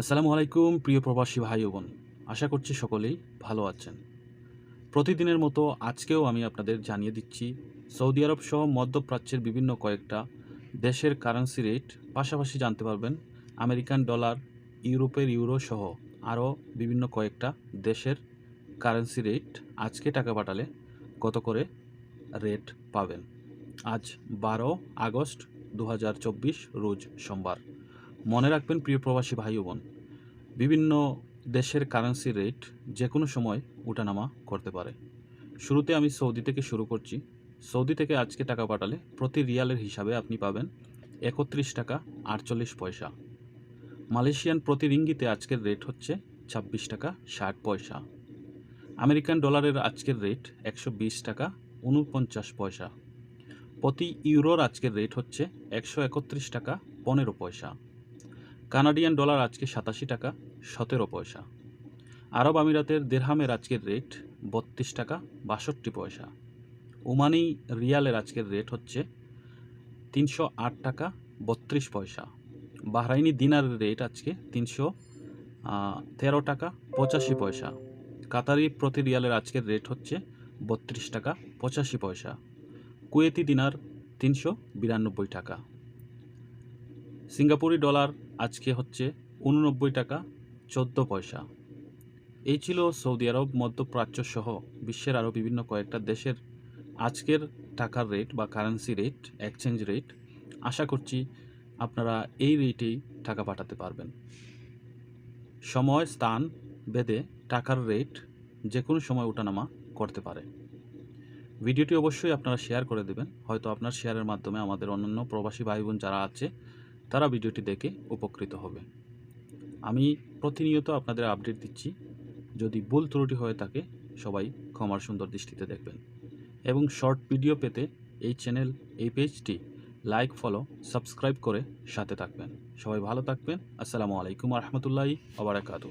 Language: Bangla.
আসসালামু আলাইকুম, প্রিয় প্রবাসী ভাই বোন। আশা করছি সকলেই ভালো আছেন। প্রতিদিনের মতো আজকেও আমি আপনাদের জানিয়ে দিচ্ছি, সৌদি আরব সহ মধ্যপ্রাচ্যের বিভিন্ন কয়েকটা দেশের কারেন্সি রেট পাশাপাশি জানতে পারবেন আমেরিকান ডলার, ইউরোপের ইউরো সহ আরও বিভিন্ন কয়েকটা দেশের কারেন্সি রেট আজকে টাকা পাঠালে কত করে রেট পাবেন। আজ বারো আগস্ট দু হাজার চব্বিশ, রোজ সোমবার। মনে রাখবেন, প্রিয় প্রবাসী ভাই বোন, বিভিন্ন দেশের কারেন্সি রেট যে কোনো সময় উঠানামা করতে পারে। শুরুতে আমি সৌদি থেকে শুরু করছি। সৌদি থেকে আজকে টাকা পাঠালে প্রতি রিয়ালের হিসাবে আপনি পাবেন একত্রিশ টাকা আটচল্লিশ পয়সা। মালয়েশিয়ান প্রতি রিঙ্গিতে আজকের রেট হচ্ছে ছাব্বিশ টাকা ষাট পয়সা। আমেরিকান ডলারের আজকের রেট একশো বিশ টাকা উনপঞ্চাশ পয়সা। প্রতি ইউরোর আজকের রেট হচ্ছে একশো একত্রিশ টাকা পনেরো পয়সা। কানাডিয়ান ডলার আজকে সাতাশি টাকা, সতেরো পয়সা। আরব আমিরাতের দেরহামের আজকের রেট বত্রিশ টাকা, বাষট্টি পয়সা। ওমানি রিয়ালের আজকের রেট হচ্ছে তিনশো আট টাকা, বত্রিশ পয়সা। বাহরাইনি দিনারের রেট আজকে তিনশো তেরো টাকা, পঁচাশি পয়সা। কাতারি প্রতি রিয়ালের আজকের রেট হচ্ছে বত্রিশ টাকা, পঁচাশি পয়সা। কুয়েতি দিনার তিনশো বিরানব্বই টাকা। সিঙ্গাপুরি ডলার আজকে হচ্ছে উননব্বই টাকা চোদ্দ পয়সা। এই ছিল সৌদি আরব মধ্যপ্রাচ্য সহ বিশ্বের আরও বিভিন্ন কয়েকটা দেশের আজকের টাকার রেট বা কারেন্সি রেট এক্সচেঞ্জ রেট আশা করছি আপনারা এই রেটেই টাকা পাঠাতে পারবেন। সময়, স্থান, ভেদে টাকার রেট যে কোনো সময় ওঠানামা করতে পারে। ভিডিওটি অবশ্যই আপনারা শেয়ার করে দেবেন। হয়তো আপনার শেয়ারের মাধ্যমে আমাদের অন্যান্য প্রবাসী ভাই বোন যারা আছে তারা ভিডিওটি দেখে উপকৃত হবে। আমি প্রতিনিয়ত আপনাদের আপডেট দিচ্ছি। যদি ভুল ত্রুটি হয়ে থাকে, সবাই ক্ষমার সুন্দর দৃষ্টিতে দেখবেন। এবং শর্ট ভিডিও পেতে এই চ্যানেল, এই পেজটি লাইক, ফলো, সাবস্ক্রাইব করে সাথে থাকবেন। সবাই ভালো থাকবেন। আসসালামু আলাইকুম রহমতুল্লাহি আবরাকাতু